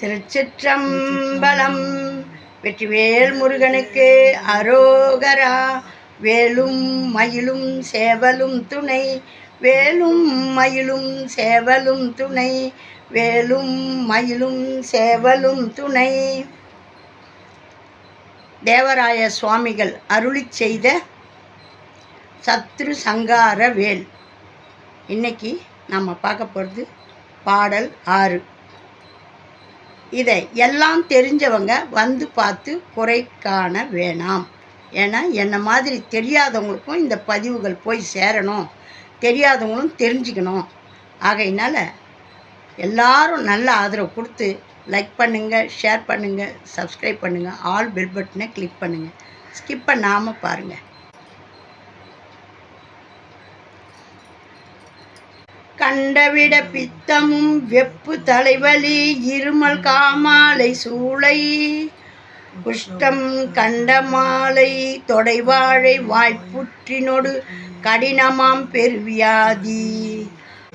திருச்சிற்றம்பலம். வெற்றிவேல் முருகனுக்கு அரோகரா. வேலும் மயிலும் சேவலும் துணை. வேலும் மயிலும் சேவலும் துணை. வேலும் மயிலும் சேவலும் துணை. தேவராய சுவாமிகள் அருளிச் செய்த சத்ரு சங்கார வேல் இன்னைக்கு நம்ம பார்க்க போகிறது பாடல் ஆறு. இதை எல்லாம் தெரிஞ்சவங்க வந்து பார்த்து குறை காண வேணாம். ஏன்னா என்னை மாதிரி தெரியாதவங்களுக்கும் இந்த பதிவுகள் போய் சேரணும். தெரியாதவங்களும் தெரிஞ்சுக்கணும். ஆகையினால் எல்லாரும் நல்ல ஆதரவு கொடுத்து லைக் பண்ணுங்கள் ஷேர் பண்ணுங்கள் சப்ஸ்கிரைப் பண்ணுங்கள் ஆல் பெல் பட்டனை கிளிக் பண்ணுங்கள் ஸ்கிப் பண்ணாமல் பாருங்கள் கண்டவிட பித்தமும் வெப்பு தலைவலி இருமல் காமாலை சூளை. குஷ்டம் கண்டமாலை தொடைவாழை வாய்ப்புற்றினொடு கடினமாம் பெருவியாதி.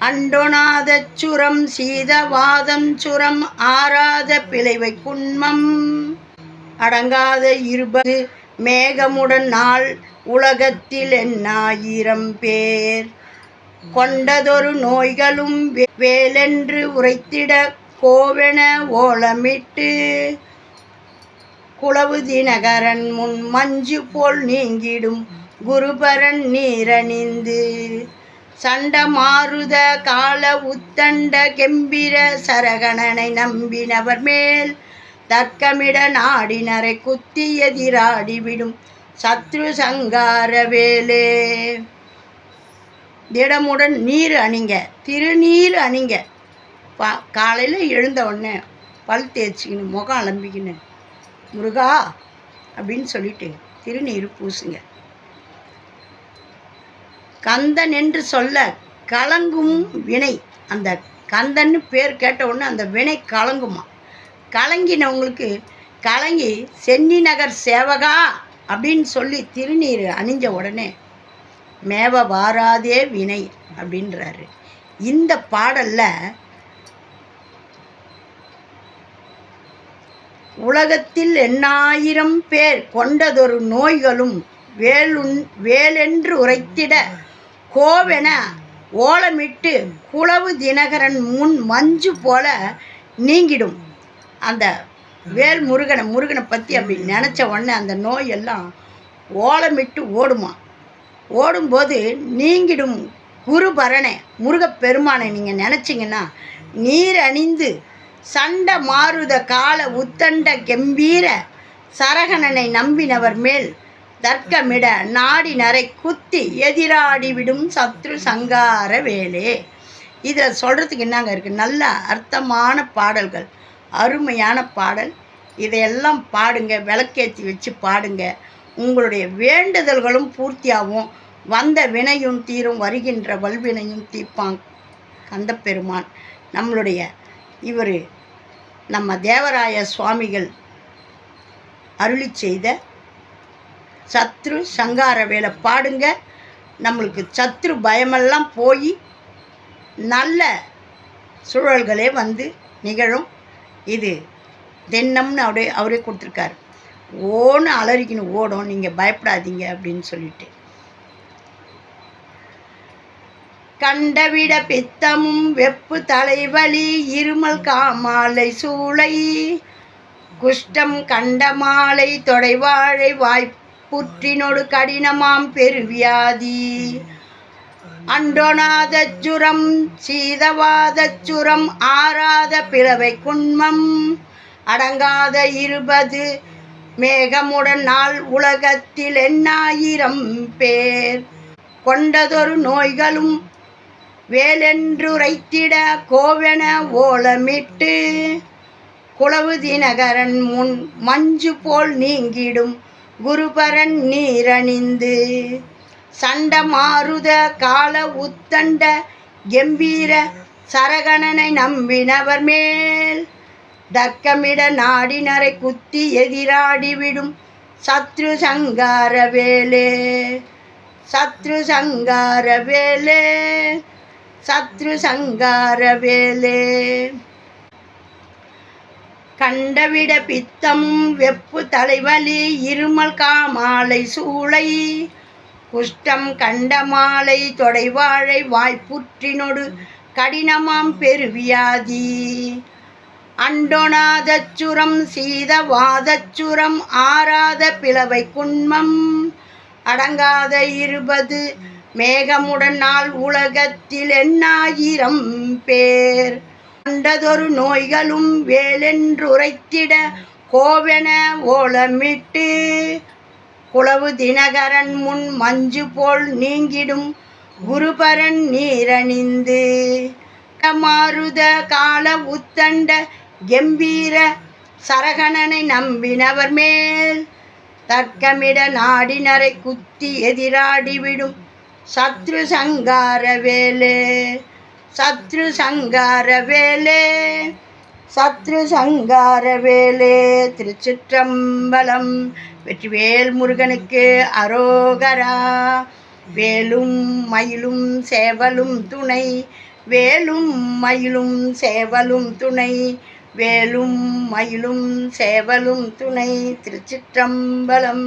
அண்டொனாத சுரம் சீதவாதம் சுரம் ஆறாத பிழைவை குன்மம். அடங்காத இருபது மேகமுடன் நாள் உலகத்தில் எண்ணாயிரம் பேர். கொண்டதொரு நோய்களும் வே- வேலென்று உரைத்திட கோவென ஓலமிட்டு. குளவு தினகரன் முன் மஞ்சு போல் நீங்கிடும் குருபரன் நீரணிந்து. சண்ட மாறுத கால உத்தண்ட கெம்பிர சரகணனை நம்பினவர் மேல் தர்க்கமிட நாடினரை குத்தி எதிராடிவிடும் சத்ரு சங்கார வேலே. திடமுடன் நீர் அணிங்க திருநீர் அணிங்க. பா காலையில் எழுந்த உடனே பல் தேய்ச்சிக்கின்னு முகம் அலம்பிக்கின்னு முருகா அப்படின்னு சொல்லிட்டு திருநீர் பூசுங்க. கந்தன் என்று சொல்ல கலங்கும் வினை. அந்த கந்தன்னு பேர் கேட்ட உடனே அந்த வினை கலங்குமா? கலங்கினவங்களுக்கு கலங்கி சென்னி நகர் சேவகா அப்படின்னு சொல்லி திருநீர் அணிஞ்ச உடனே மேவ வாராதே வினை அப்படின்றாரு. இந்த பாடல்ல உலகத்தில் எண்ணாயிரம் பேர் கொண்டதொரு நோய்களும் வேலுன் வேலென்று உரைத்திட கோவென ஓலமிட்டு குளவு தினகரன் முன் மஞ்சு போல நீங்கிடும். அந்த வேல் முருகனை முருகனை பற்றி அப்படி நினச்ச உடனே அந்த நோய் எல்லாம் ஓலமிட்டு ஓடுமா? ஓடும்போது நீங்கிடும் குருபரணை முருகப்பெருமானை நீங்கள் நினச்சிங்கன்னா நீர் அணிந்து சண்ட மாறுத கால உத்தண்ட கெம்பீர சரகணனை நம்பினவர் மேல் தர்க்கமிட நாடி நரை குத்தி எதிராடிவிடும் சத்ரு சங்கார வேலே. இதில் சொல்கிறதுக்கு என்னங்க இருக்குது நல்ல அர்த்தமான பாடல்கள் அருமையான பாடல். இதையெல்லாம் பாடுங்க விளக்கேற்றி வச்சு பாடுங்க. உங்களுடைய வேண்டுதல்களும் பூர்த்தியாகும். வந்த வினையும் தீரும் வருகின்ற வல்வினையும் தீப்பாங் கந்த பெருமான் நம்மளுடைய இவர் நம்ம தேவராய சுவாமிகள் அருளி செய்த சத்ரு சங்கார வேலை பாடுங்க. நம்மளுக்கு சத்ரு பயமெல்லாம் போய் நல்ல சூழல்களே வந்து நிகழும். இது தென்னம்னு அவரே அவரே கொடுத்துருக்காரு. ஓன்னு அலறிக்கின்னு ஓடும். நீங்கள் பயப்படாதீங்க அப்படின்னு சொல்லிட்டு. கண்டவிட பித்தமும் வெப்பு தலைவலி இருமல் காமாலை சூளை குஷ்டம் கண்டமாலை தொடைவாழை வாய்ப்புற்றினொடு கடினமாம் பெருவியாதி. அண்டோனாத சுரம் சீதவாத சுரம் ஆறாத பிளவை குன்மம் அடங்காத இருபது மேகமுடன் நாள் உலகத்தில் எண்ணாயிரம் பேர். கொண்டதொரு நோய்களும் வேலென்றுரைத்திட கோவென ஓலமிட்டு குளவு தினகரன் முன் மஞ்சு போல் நீங்கிடும் குருபரன் நீரணிந்து. சண்டமாருத கால உத்தண்ட கம்பீர சரகணனை நம்பினவர் மேல் தர்க்கமிட நாடினரை குத்தி எதிராடிவிடும் சத்ரு சங்கார வேலே சத்ரு சங்கார வேலே. சத்ரு சங்கார வேலே. கண்டவிட பித்தமும் வெப்பு தலைவலி இருமல் காமாலை சூளை. குஷ்டம் கண்டமாலை தொடைவாழை வாய்ப்புற்றினொடு கடினமாம் பெருவியாதி. அண்டொணாதச்சுரம் சீதவாதச்சுரம் ஆராத பிளவை குன்மம் அடங்காத இருபது மேகமுடன் நாள் உலகத்தில் எண்ணாயிரம் பேர். கண்டதொரு நோய்களும் வேலென்றுரைத்திட கோவென ஓலமிட்டு குளவு தினகரன் முன் மஞ்சு போல் நீங்கிடும் குருபரன் நீரணிந்து. மாருத கால உத்தண்ட கம்பீர சரகணனை நம்பினவர் மேல் தர்க்கமிட நாடினரை குத்தி எதிராடிவிடும் சத்ரு சங்கார வேலே சத்ரு சங்கார வேலே சத்ரு சங்கார வேலே திருச்சிற்றம்பலம் வெற்றிவேல் முருகனுக்கு அரோகரா வேலும் மயிலும் சேவலும் துணை வேலும் மயிலும் சேவலும் துணை வேலும் மயிலும் சேவலும் துணை திருச்சிற்றம்பலம்.